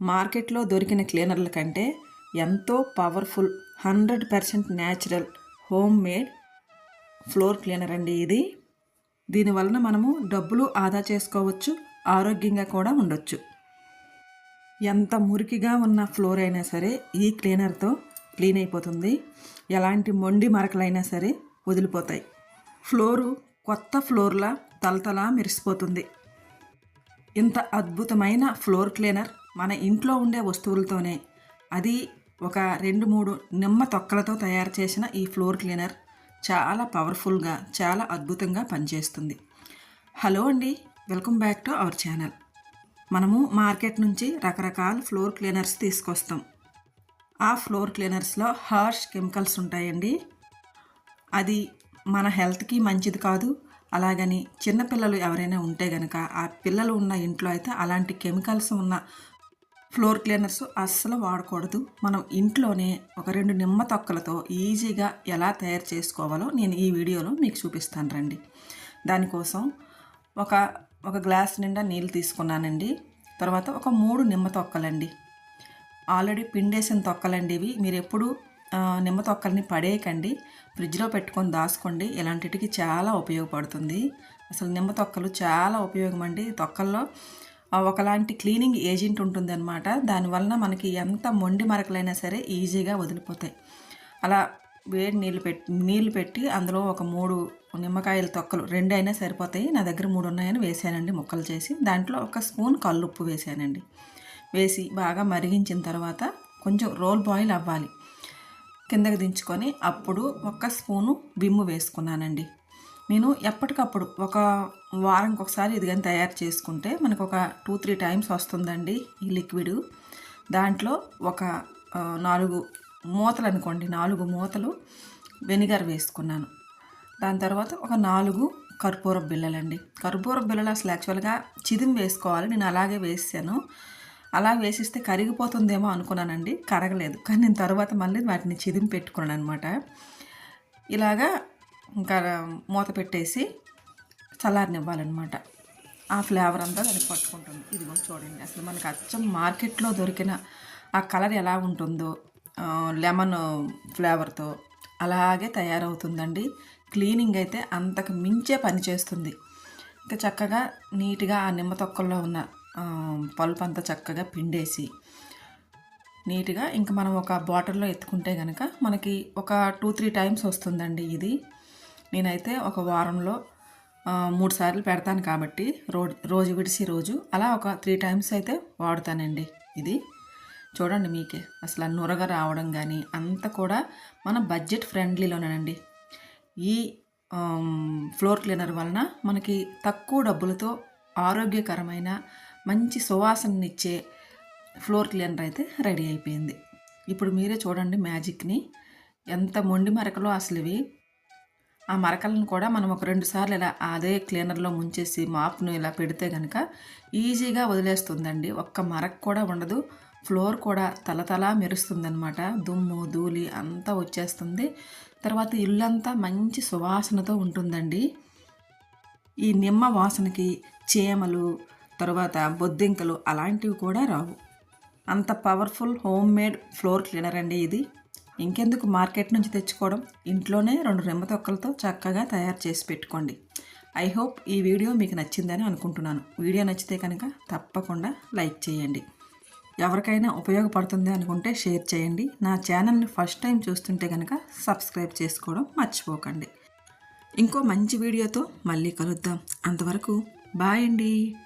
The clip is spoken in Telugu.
మార్కెట్లో దొరికిన క్లీనర్ల కంటే ఎంతో powerful hundred percent natural home made floor cleaner అండి ఇది. దీనివలన మనము డబ్బులు ఆదా చేసుకోవచ్చు ఆరోగ్యంగా కూడా ఉండొచ్చు. ఎంత మురికిగా ఉన్న ఫ్లోర్ అయినా సరే ఈ క్లీనర్తో క్లీన్ అయిపోతుంది. ఎలాంటి మొండి మరకలైనా సరే వదిలిపోతాయి. ఫ్లోరు కొత్త ఫ్లోర్లా తలతలా మెరిసిపోతుంది. ఇంత అద్భుతమైన ఫ్లోర్ క్లీనర్ మన ఇంట్లో ఉండే వస్తువులతోనే. అది ఒక రెండు మూడు నిమ్మ తొక్కలతో తయారు చేసిన ఈ ఫ్లోర్ క్లీనర్ చాలా పవర్ఫుల్గా చాలా అద్భుతంగా పనిచేస్తుంది. హలో అండి welcome back to our channel. మనము మార్కెట్ నుంచి రకరకాల ఫ్లోర్ క్లీనర్స్ తీసుకొస్తాం. ఆ ఫ్లోర్ క్లీనర్స్లో హార్ష్ కెమికల్స్ ఉంటాయండి. అది మన హెల్త్కి మంచిది కాదు. అలాగని చిన్నపిల్లలు ఎవరైనా ఉంటే గనక ఆ పిల్లలు ఉన్న ఇంట్లో అయితే అలాంటి కెమికల్స్ ఉన్న ఫ్లోర్ క్లీనర్స్ అస్సలు వాడకూడదు. మనం ఇంట్లోనే ఒక రెండు నిమ్మ తొక్కలతో ఈజీగా ఎలా తయారు చేసుకోవాలో నేను ఈ వీడియోలో మీకు చూపిస్తాను రండి. దానికోసం ఒక ఒక గ్లాస్ నిండా నీళ్ళు తీసుకున్నానండి. తర్వాత ఒక మూడు నిమ్మ తొక్కలండి. ఆల్రెడీ పిండేసిన తొక్కలండి ఇవి. మీరు ఎప్పుడు నిమ్మ తొక్కల్ని పడేయకండి. ఫ్రిడ్జ్లో పెట్టుకొని దాచుకోండి. ఇలాంటిటికి చాలా ఉపయోగపడుతుంది. అసలు నిమ్మ తొక్కలు చాలా ఉపయోగం అండి తొక్కల్లో ఒకలాంటి క్లీనింగ్ ఏజెంట్ ఉంటుంది అనమాట దానివలన మనకి ఎంత మొండి మరకలైనా సరే ఈజీగా వదిలిపోతాయి. అలా వేడి నీళ్ళు పెట్టి నీళ్ళు పెట్టి అందులో ఒక మూడు నిమ్మకాయల తొక్కలు రెండు అయినా సరిపోతాయి. నా దగ్గర మూడు ఉన్నాయని వేసానండి ముక్కలు చేసి. దాంట్లో ఒక స్పూన్ కల్లుప్పు వేసానండి. వేసి బాగా మరిగించిన తర్వాత కొంచెం రోల్ బాయిల్ అవ్వాలి. కిందకి దించుకొని అప్పుడు ఒక స్పూను విమ్ము వేసుకున్నానండి. నేను ఎప్పటికప్పుడు ఒక వారంకి ఒకసారి ఇది కానీ తయారు చేసుకుంటే మనకు ఒక టూ త్రీ టైమ్స్ వస్తుందండి ఈ లిక్విడ్. దాంట్లో ఒక నాలుగు మూతలు అనుకోండి నాలుగు మూతలు వెనిగర్ వేసుకున్నాను. దాని తర్వాత ఒక నాలుగు కర్పూర బిళ్ళలండి. కర్పూర బిళ్ళలు అసలు యాక్చువల్గా చిదిం వేసుకోవాలి నేను అలాగే వేసాను. అలా వేసిస్తే కరిగిపోతుందేమో అనుకున్నానండి కరగలేదు. కానీ నేను తర్వాత మళ్ళీ వాటిని చిదిం పెట్టుకున్నాను అనమాట ఇలాగా ఇంకా మూత పెట్టేసి చల్లారనివ్వాలన్నమాట. ఆ ఫ్లేవర్ అంతా దానికి పట్టుకుంటుంది. ఇదిగో చూడండి అసలు మనకి అచ్చం మార్కెట్లో దొరికిన ఆ కలర్ ఎలా ఉంటుందో లెమన్ ఫ్లేవర్తో అలాగే తయారవుతుందండి. క్లీనింగ్ అయితే అంతకు మించే పనిచేస్తుంది ఇంకా చక్కగా నీట్గా ఆ నిమ్మ తొక్కల్లో ఉన్న ఆ, పల్ప్ అంతా చక్కగా పిండేసి నీట్గా ఇంకా మనం ఒక బాటిల్లో ఎత్తుకుంటే కనుక మనకి ఒక టూ త్రీ టైమ్స్ వస్తుందండి ఇది. నేనైతే ఒక వారంలో మూడు సార్లు పెడతాను కాబట్టి రోజు రోజు విడిసి రోజు అలా ఒక త్రీ టైమ్స్ అయితే వాడుతానండి ఇది. చూడండి మీకే అసలు నురగ రావడం కానీ అంతా కూడా మన బడ్జెట్ ఫ్రెండ్లీలోనేనండి. ఈ ఫ్లోర్ క్లీనర్ వలన మనకి తక్కువ డబ్బులతో ఆరోగ్యకరమైన మంచి సువాసననిచ్చే ఫ్లోర్ క్లీనర్ అయితే రెడీ అయిపోయింది. ఇప్పుడు మీరే చూడండి మ్యాజిక్ని ఎంత మొండి మరకలో అసలు ఇవి ఆ మరకలను కూడా మనం ఒక రెండు సార్లు ఇలా అదే క్లీనర్లో ముంచేసి మాప్ను ఇలా పెడితే కనుక ఈజీగా వదిలేస్తుందండి. ఒక్క మరక కూడా ఉండదు. ఫ్లోర్ కూడా తలతలా మెరుస్తుందనమాట దుమ్ము ధూళి అంతా వచ్చేస్తుంది. తర్వాత ఇల్లంతా మంచి సువాసనతో ఉంటుందండి. ఈ నిమ్మ వాసనకి చీమలు తర్వాత బొద్దింకలు అలాంటివి కూడా రావు. అంత powerful home made floor cleaner అండి ఇది. ఇంకెందుకు మార్కెట్ నుంచి తెచ్చుకోవడం? ఇంట్లోనే రెండు నిమ్మ తొక్కలతో చక్కగా తయారు చేసి పెట్టుకోండి. ఐ హోప్ ఈ వీడియో మీకు నచ్చిందని అనుకుంటున్నాను. వీడియో నచ్చితే కనుక తప్పకుండా లైక్ చేయండి. ఎవరికైనా ఉపయోగపడుతుంది అనుకుంటే షేర్ చేయండి. నా ఛానల్ని ఫస్ట్ టైం చూస్తుంటే కనుక సబ్స్క్రైబ్ చేసుకోవడం మర్చిపోకండి. ఇంకో మంచి వీడియోతో మళ్ళీ కలుద్దాం. అంతవరకు బాయ్ అండి.